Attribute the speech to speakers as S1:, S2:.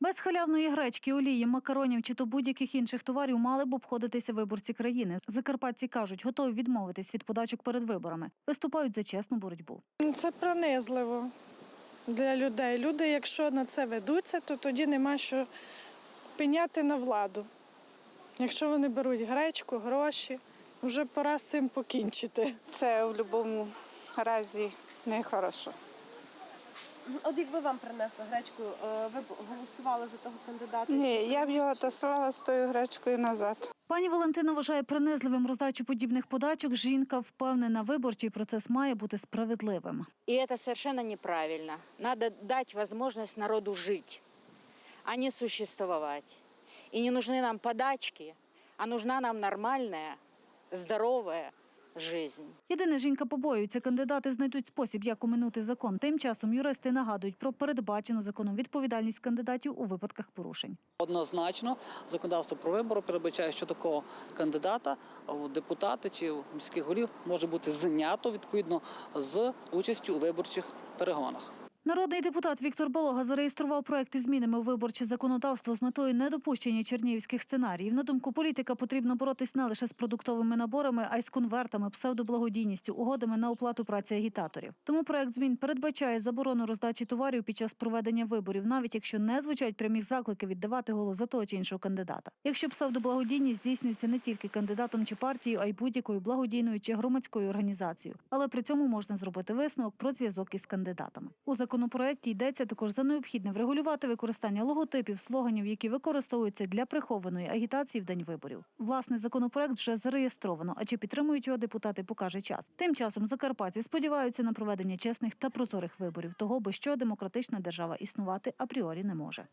S1: Без халявної гречки, олії, макаронів чи то будь-яких інших товарів мали б обходитися виборці країни. Закарпатці кажуть, готові відмовитись від подачок перед виборами. Виступають за чесну боротьбу.
S2: Ну, Це пронизливо для людей. Люди, якщо на це ведуться, то тоді нема що пеняти на владу. Якщо вони беруть гречку, гроші, вже пора з цим покінчити.
S3: Це в будь-якому разі не хорошо.
S4: От якби вам принесли гречку, е, ви б голосували за того кандидата?
S3: Ні, я б його дослала з тою гречкою назад.
S1: Пані Валентина вважає принизливим роздачу подібних подачок. Жінка впевнена, виборчий процес має бути справедливим.
S5: И это совершенно неправильно. Надо дать возможность народу жить, а не существовать. И не нужны нам подачки, а нужна нам нормальная, здоровая жизнь.
S1: Єдине, жінка побоюється, кандидати знайдуть спосіб, як оминути закон. Тим часом юристи нагадують про передбачену законом відповідальність кандидатів у випадках порушень.
S6: Однозначно, законодавство про вибори передбачає, що такого кандидата в депутати чи в міських голів може бути знято відповідно з участю у виборчих перегонах.
S1: Народний депутат Віктор Болога зареєстрував проект із змінами у виборче законодавство з метою недопущення чернігівських сценаріїв. На думку політика, потрібно боротись не лише з продуктовими наборами, а й з конвертами, псевдоблагодійністю, угодами на оплату праці агітаторів. Тому проект змін передбачає заборону роздачі товарів під час проведення виборів, навіть якщо не звучать прямі заклики віддавати голос за того чи іншого кандидата. Якщо псевдоблагодійність здійснюється не тільки кандидатом чи партією, а й будь-якою благодійною чи громадською організацією, але при цьому можна зробити висновок про зв'язок із кандидатами. У законопроекті йдеться також за необхідне врегулювати використання логотипів, слоганів, які використовуються для прихованої агітації в день виборів. Власне, законопроект вже зареєстровано. А чи підтримують його депутати, покаже час. Тим часом закарпатці сподіваються на проведення чесних та прозорих виборів, того, би що демократична держава існувати апріорі не може.